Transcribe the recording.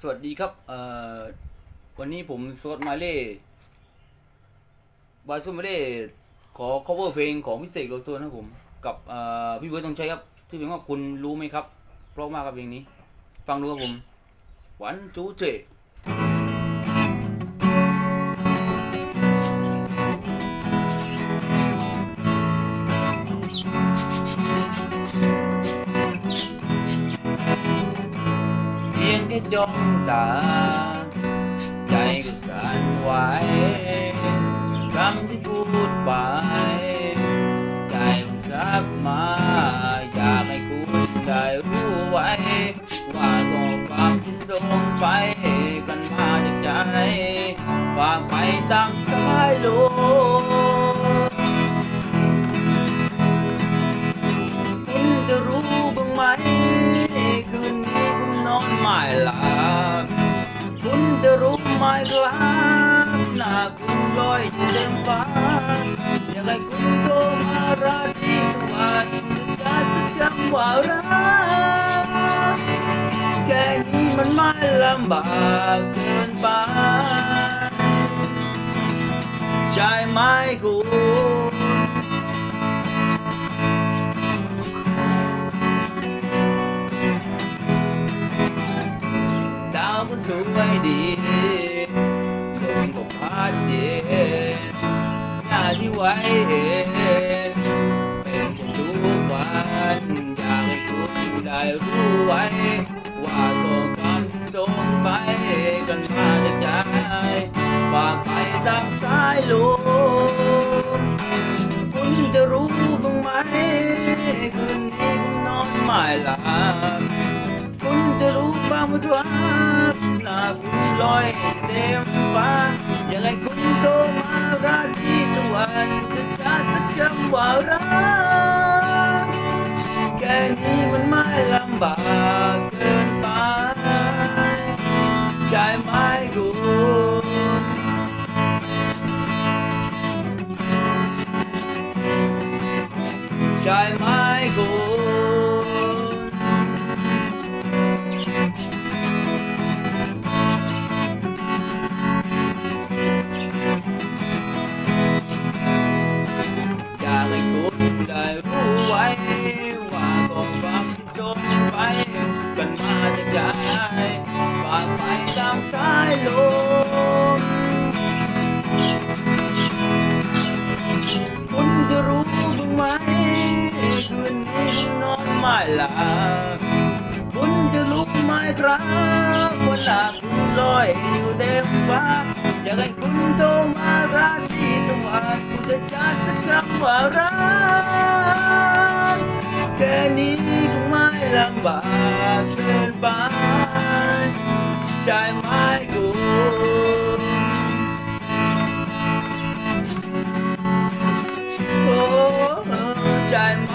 สวัสดีครับเอ่อวันนี้ผมโซดมาเล่บายโซดมาเล่ขอ cover เพลงของพิเศษโลโซนะครับผม กับเอ่อพี่เบิร์ดธงชัยครับชื่อเพลงว่าคุณรู้ไหมครับ เพราะมากครับเพลงนี้ ฟังดูครับผมหวานจูเจ แค่จ้องตา ใจก็สั่นไหวคำที่พูดไป ใจมันรับมา อยากให้คุณได้รู้ไว้ ว่าข้อความที่ส่งไปกันมาจากใจฝากไปตามสายลม ครับหน้าคุณลอยอยู่เต็มฟ้าอยากให้คุณโทรมาราตรีสวัสดิ์จะสักคำว่ารักแค่นี้มันไม่ลำบากเกินไปใช่ไหมคุณดาวก็สวยดี ก็พัดเย็นหน้าที่ไว้เห็นเป็นค่ทุกวันอยากให้คุณได้รู้ไว้ ว่าข้อความที่ส่งไปกันมาจากใจฝากไปตามสายลมคุณจะรู้บ้างไหมคืนนี้คุณนอนไม่หลับคุณจะรู้บ้างไหมครับหน้าคุณลอยเต็มฟ้า ว่ารักแค่นี้มันไม่ลำบากเกินไปใช่ไหมคุณใช่ไหมกูากไปตามสายลมคุณจะรู้บ้างไหมคืนนี้นอนไม่หลับคุณจะลุกไหมครับวันหลักคุณลอยอยู่เต็มฟ้าอยากให้คุณโทรมาราตรีสวัสดิ์คุณจะจัดสักคำว่ารักแค่นี้คงไม่ลำบากเกินไป ใช่ไหมคุณโอ้ใช่ไห